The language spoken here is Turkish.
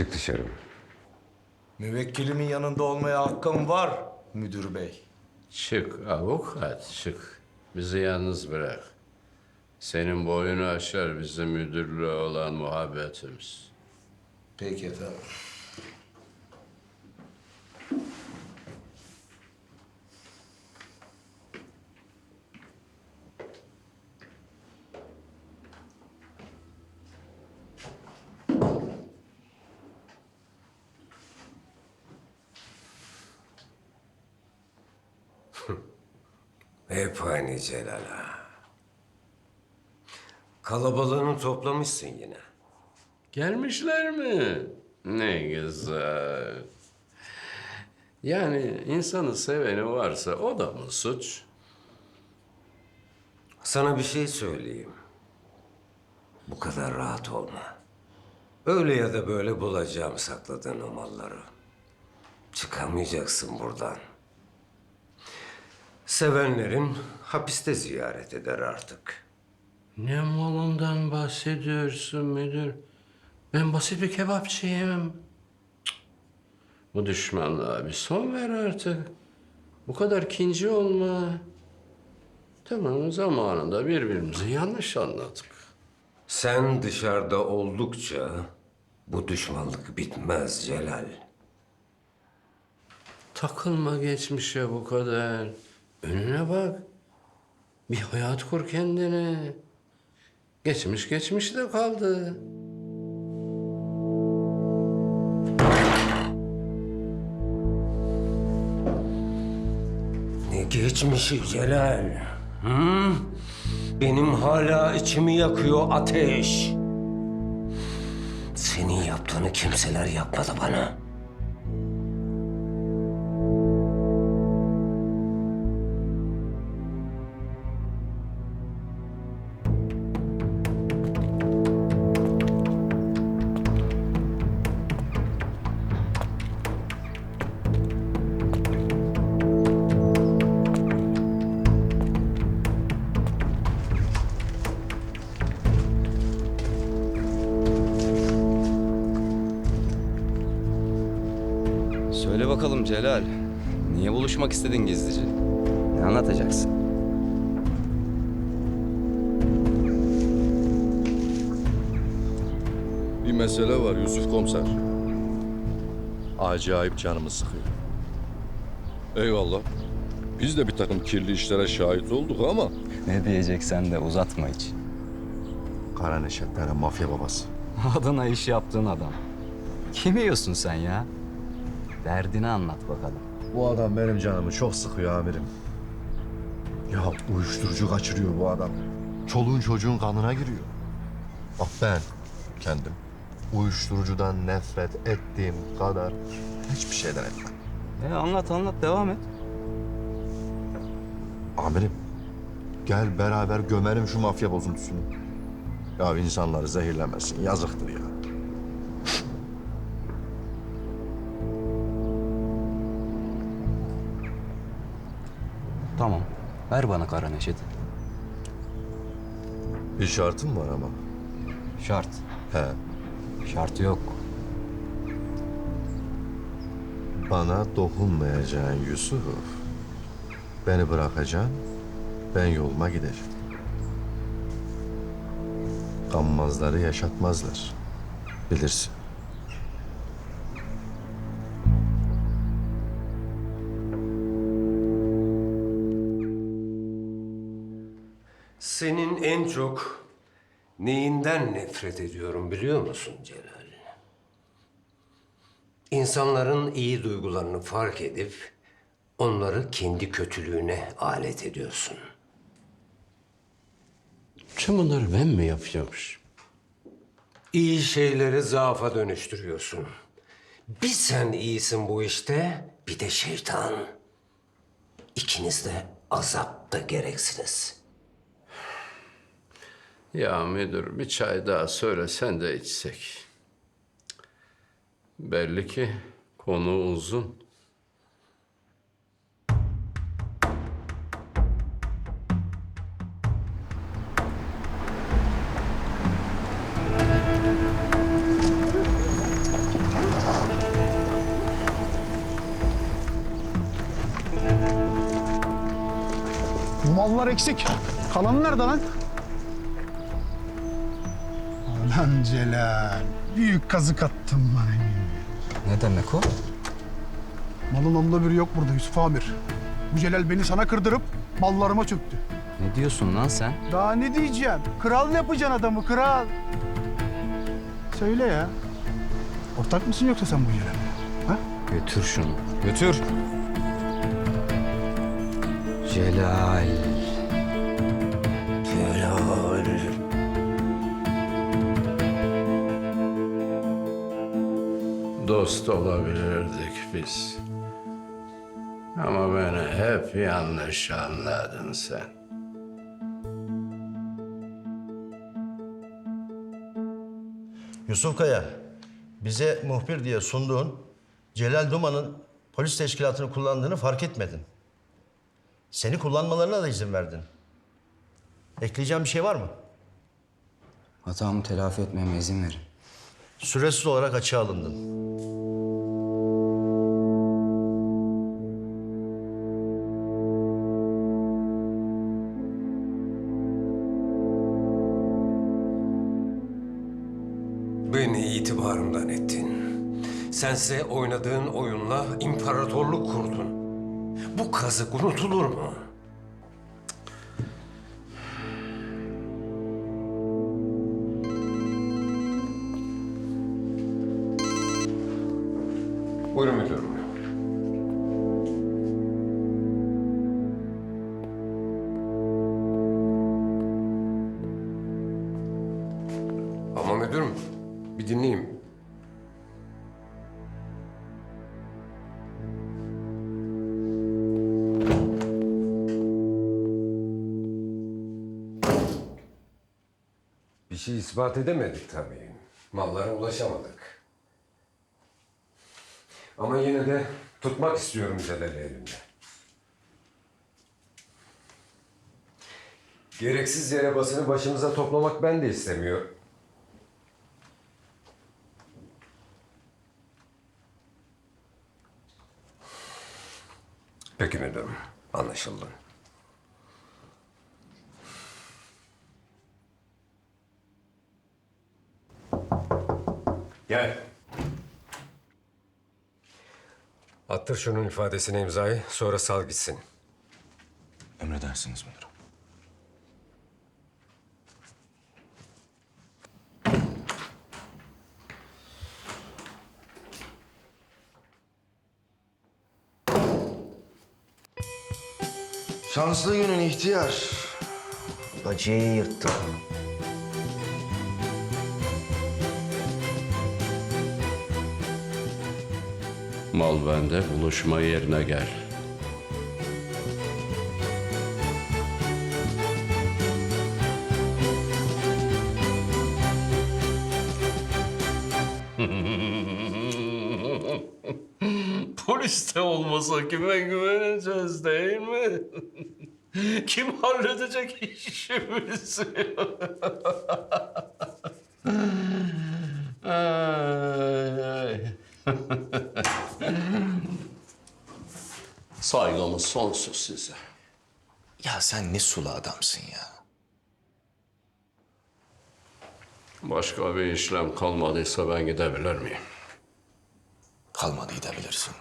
Çık dışarı. Müvekkilimin yanında olmaya hakkım var müdür bey. Çık avukat çık. Bizi yalnız bırak. Senin boyunu aşar bizim müdürlüğe olan muhabbetimiz. Peki efendim. Hep aynı Celal ağa. Kalabalığını toplamışsın yine. Gelmişler mi? Ne güzel. Yani insanı seveni varsa o da mı suç? Sana bir şey söyleyeyim. Bu kadar rahat olma. Öyle ya da böyle bulacağım sakladığın o malları. Çıkamayacaksın buradan. Sevenlerin hapiste ziyaret eder artık. Ne malından bahsediyorsun müdür? Ben basit bir kebapçıyım. Cık. Bu düşmanlığa bir son ver artık. Bu kadar kinci olma. Tamam zamanında birbirimizi yanlış anladık. Sen dışarıda oldukça bu düşmanlık bitmez Celal. Takılma geçmişe bu kadar. Önüne bak. Bir hayat kur kendine. Geçmiş geçmişte kaldı. Ne geçmişi Celal? Hı? Benim hala içimi yakıyor ateş. Senin yaptığını kimseler yapmadı bana. Söyle bakalım Celal. Niye buluşmak istedin gizlice? Ne anlatacaksın? Bir mesele var Yusuf Komiser. Acayip canımı sıkıyor. Eyvallah. Biz de bir takım kirli işlere şahit olduk ama... Ne diyeceksen de uzatma hiç. Kara Neşetler'e mafya babası. Adına iş yaptığın adam. Kim yiyorsun sen ya? Derdini anlat bakalım. Bu adam benim canımı çok sıkıyor amirim. Ya uyuşturucu kaçırıyor bu adam. Çoluğun çocuğun kanına giriyor. Bak ben kendim uyuşturucudan nefret ettiğim kadar hiçbir şeyden etmem. E anlat anlat devam et. Amirim gel beraber gömerim şu mafya bozuntusunu. Ya insanları zehirlemesin yazıktır ya. Ver bana kara neşeti. Bir şartım var ama. Şart. He. Şartı yok. Bana dokunmayacaksın Yusuf. Beni bırakacaksın. Ben yoluma giderim. Gammazları yaşatmazlar. Bilirsin. Senin en çok neyinden nefret ediyorum biliyor musun Celal? İnsanların iyi duygularını fark edip onları kendi kötülüğüne alet ediyorsun. Tüm bunları ben mi yapıyormuş? İyi şeyleri zaafa dönüştürüyorsun. Bir sen iyisin bu işte, bir de şeytan. İkiniz de azapta gereksiniz. Ya müdür bir çay daha söylesen de içsek. Belli ki konu uzun. Mallar eksik. Kalanı nerede lan? Lan Celal. Büyük kazık attın bana. Ne demek o? Malın onda biri yok burada Yusuf Amir. Bu Celal beni sana kırdırıp mallarıma çöktü. Ne diyorsun lan sen? Daha ne diyeceğim? Kral yapacaksın adamı kral. Söyle ya. Ortak mısın yoksa sen bu Celal'le? Ha? Götür şunu. Götür. Celal. Dost olabilirdik biz. Ama beni hep yanlış anladın sen. Yusuf Kaya, bize muhbir diye sunduğun Celal Duman'ın polis teşkilatını kullandığını fark etmedin. Seni kullanmalarına da izin verdin. Ekleyeceğim bir şey var mı? Hatamı telafi etmeme izin verin. Süresiz olarak açığa alındın. Beni itibarımdan ettin. Sense oynadığın oyunla imparatorluk kurdun. Bu kazık unutulur mu? Ama müdürüm, bir dinleyeyim. Bir şey ispat edemedik tabii. Mallara ulaşamadık. Ama yine de tutmak istiyorum Celal'i elimde. Gereksiz yere basını başımıza toplamak ben de istemiyorum. Peki müdürüm, anlaşıldı. Gel. Attır şunun ifadesine imzayı, sonra sal gitsin. Emredersiniz müdürüm. Şanslı günün ihtiyar. Bacayı yırttı. Mal bende, buluşma yerine gel. Olmasa kime güveneceğiz değil mi? Kim halledecek işimizi? Ay, ay. Saygımız sonsuz size. Ya sen ne sulu adamsın ya. Başka bir işlem kalmadıysa ben gidebilir miyim? Kalmadı gidebilirsin.